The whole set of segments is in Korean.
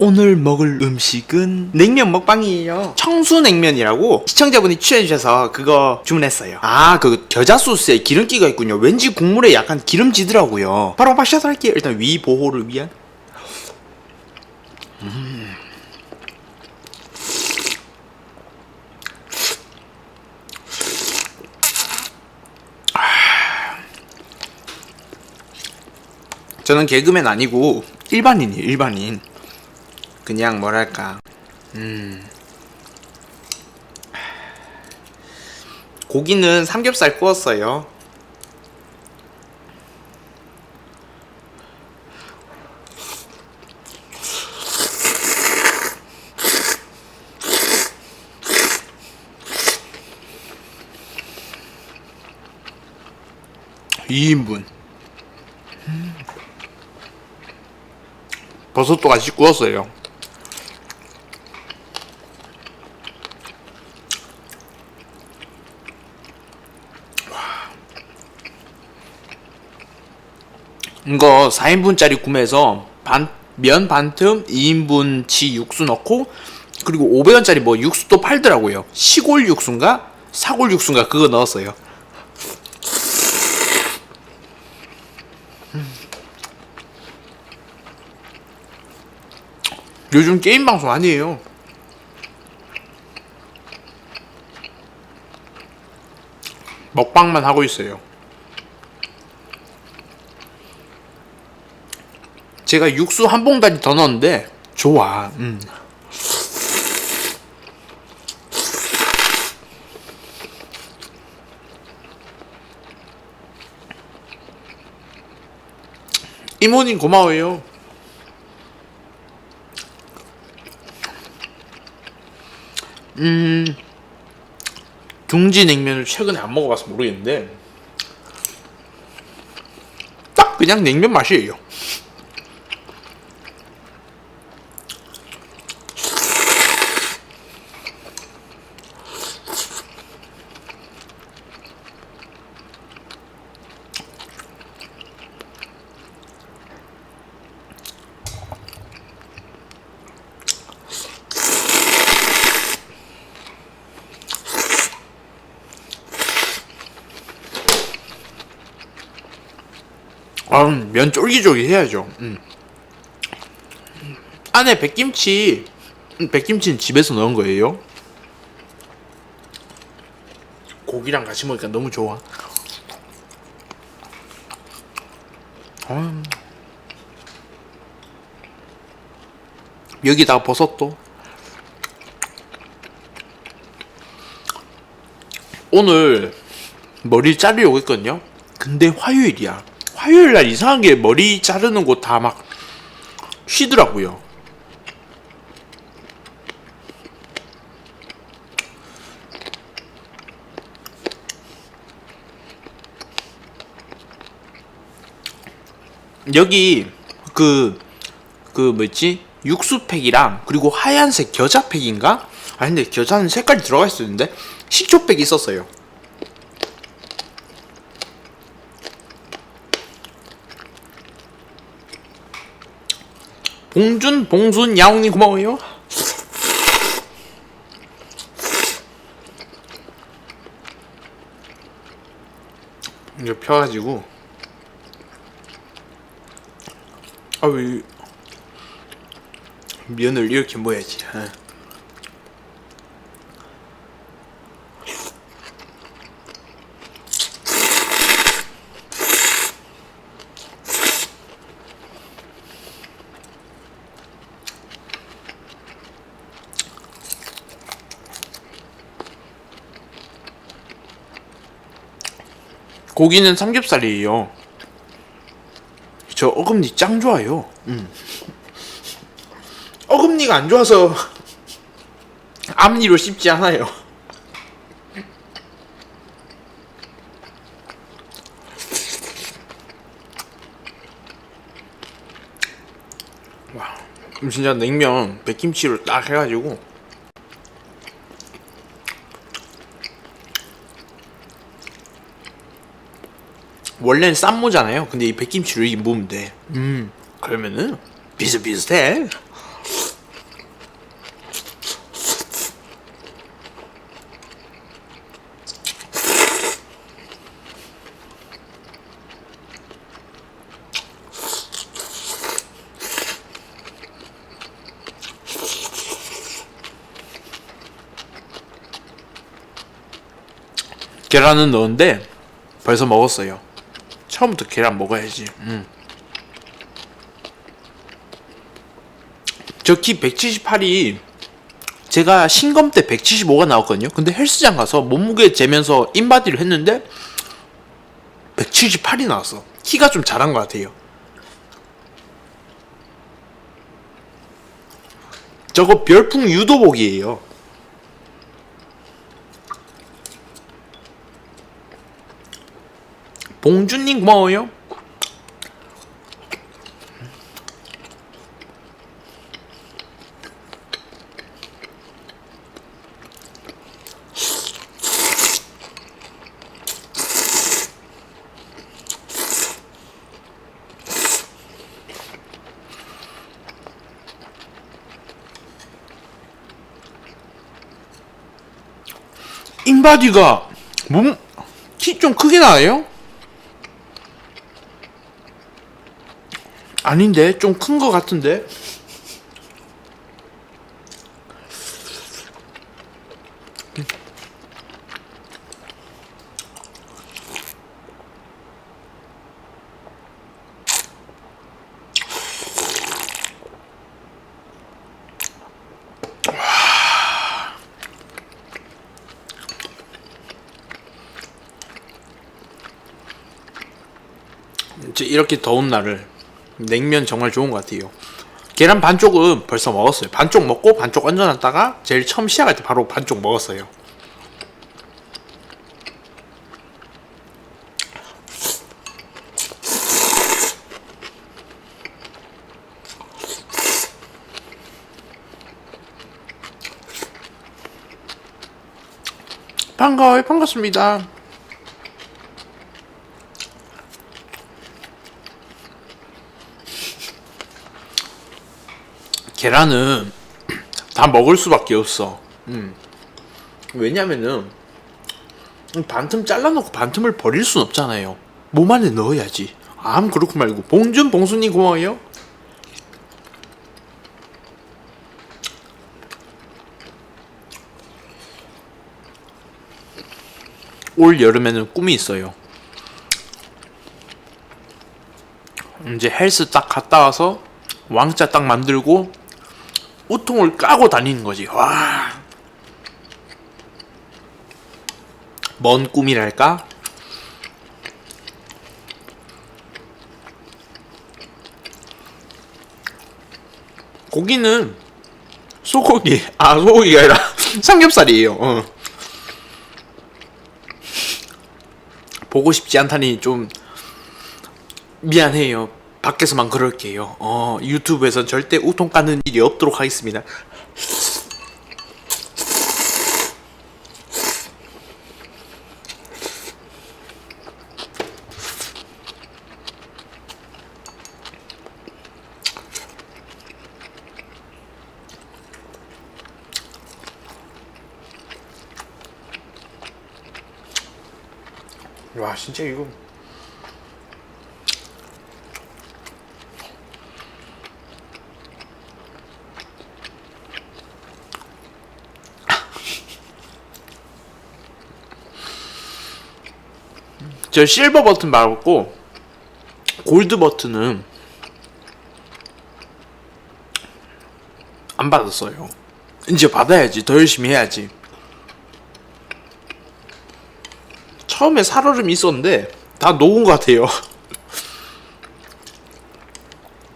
오늘 먹을 음식은 냉면 먹방이에요. 청수냉면이라고 시청자분이 추천해주셔서 그거 주문했어요. 아, 그 겨자 소스에 기름기가 있군요. 왠지 국물에 약간 기름지더라고요. 바로 마셔서 할게요. 일단 위 보호를 위한. 음. 저는 개그맨 아니고 일반인이에요, 일반인. 그냥 뭐랄까, 음. 고기는 삼겹살 구웠어요. 이인분 버섯도 같이 구웠어요. 이거 4인분짜리 구매해서 반, 면 반틈 2인분치 육수 넣고 그리고 500원짜리 뭐 육수도 팔더라고요. 시골 육수인가? 사골 육수인가? 그거 넣었어요. 요즘 게임 방송 아니에요. 먹방만 하고 있어요. 제가 육수 한 봉다리 더 넣었는데 좋아. 음. 이모님 고마워요. 음, 둥지 냉면을 최근에 안 먹어봐서 모르겠는데 딱 그냥 냉면 맛이에요. 아, 면 쫄깃쫄깃 해야죠. 음. 안에 백김치, 음, 백김치는 집에서 넣은 거예요. 고기랑 같이 먹으니까 너무 좋아. 음. 여기다가 버섯도. 오늘 머리 자르려고 했거든요. 근데 화요일이야. 화요일 날 이상하게 머리 자르는 곳 다 막 쉬더라고요. 여기 그, 그 뭐였지? 육수팩이랑 그리고 하얀색 겨자팩인가? 아 근데 겨자는 색깔이 들어가 있었는데 식초팩이 있었어요. 봉준, 봉순, 야옹님 고마워요. 이거 펴가지고 아왜 면을 이렇게 모야지. 고기는 삼겹살이에요. 저 어금니 짱 좋아요. 음. 어금니가 안 좋아서 앞니로 씹지 않아요. 와, 그럼 진짜 냉면 백김치로 딱 해가지고 원래는 쌈무잖아요. 근데 이 백김치를 이게 모으면 돼. 음, 그러면은 비슷비슷해. 계란은 넣은데 벌써 먹었어요. 처음부터 계란 먹어야지. 음. 저키 178이 제가 신검 때 175가 나왔거든요. 근데 헬스장 가서 몸무게 재면서 인바디를 했는데 178이 나왔어. 키가 좀 자란 것 같아요. 저거 별풍 유도복이에요. 봉준님 고마워요. 인바디가 몸 키 좀 크게 나요? 아닌데? 좀 큰 거 같은데? 이렇게 더운 날을 냉면 정말 좋은 것 같아요. 계란 반쪽은 벌써 먹었어요. 반쪽 먹고 반쪽 얹어놨다가 제일 처음 시작할 때 바로 반쪽 먹었어요. 반가워요. 반갑습니다. 계란은 다 먹을 수밖에 없어. 음. 왜냐면은 반틈 잘라놓고 반틈을 버릴 순 없잖아요. 몸 안에 넣어야지. 암 그렇고 말고 봉준 봉순이 고마워요. 올 여름에는 꿈이 있어요. 이제 헬스 딱 갔다 와서 왕자 딱 만들고 우통을 까고 다니는 거지. 와. 먼 꿈이랄까? 고기는 소고기, 아 소고기가 아니라 삼겹살이에요. 어. 보고 싶지 않다니 좀 미안해요. 밖에서만 그럴게요. 어, 유튜브에선 절대 우통 까는 일이 없도록 하겠습니다. 와, 진짜 이거 저 실버 버튼 말고 골드 버튼은 안 받았어요. 이제 받아야지. 더 열심히 해야지. 처음에 살얼음이 있었는데 다 녹은 것 같아요.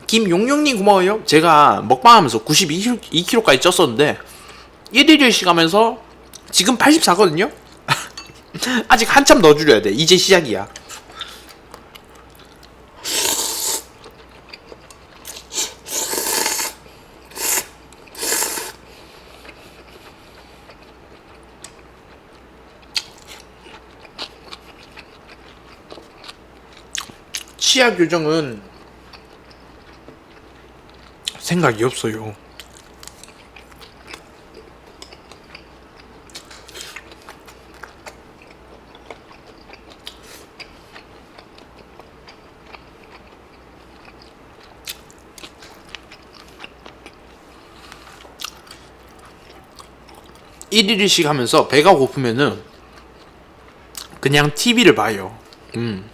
김용용님 고마워요. 제가 먹방하면서 92kg까지 쪘었는데 1일씩 하면서 지금 84거든요. 아직 한참 더 줄여야 돼. 이제 시작이야. 치아 교정은 생각이 없어요. 일일씩 하면서 배가 고프면은 그냥 TV를 봐요. 음.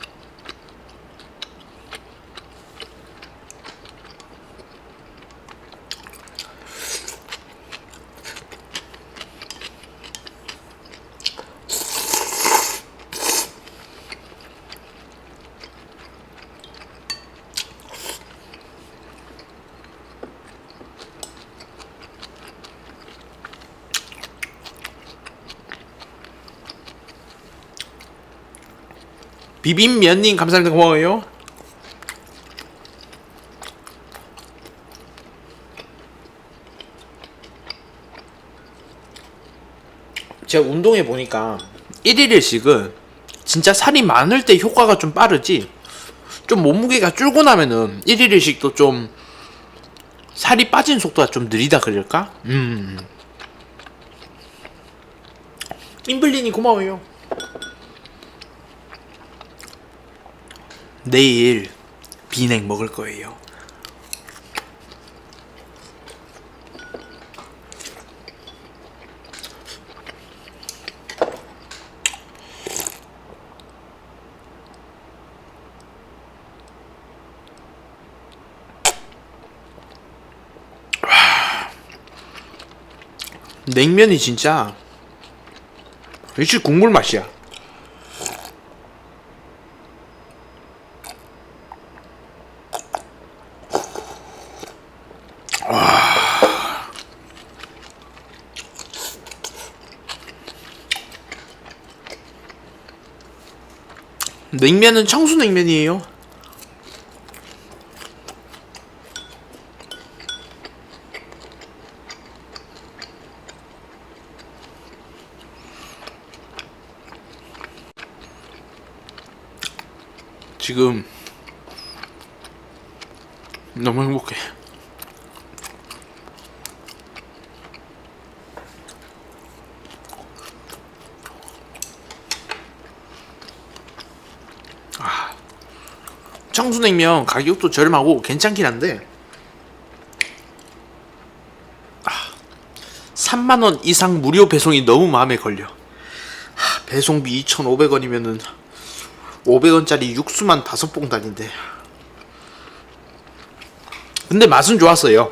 비빔면님 감사합니다 고마워요. 제가 운동해 보니까 1일1식은 진짜 살이 많을 때 효과가 좀 빠르지 좀 몸무게가 줄고 나면은 1일1식도 좀 살이 빠진 속도가 좀 느리다 그럴까? 음. 임블린이 고마워요. 내일 비냉 먹을 거예요. 냉면이 진짜 역시 국물 맛이야. 냉면은 청수 냉면이에요. 지금 너무 행복해. 청수냉면 가격도 저렴하고 괜찮긴 한데 아, 3만 원 이상 무료 배송이 너무 마음에 걸려. 하, 배송비 2,500원이면은 500원짜리 육수만 다섯 봉다리인데. 근데 맛은 좋았어요.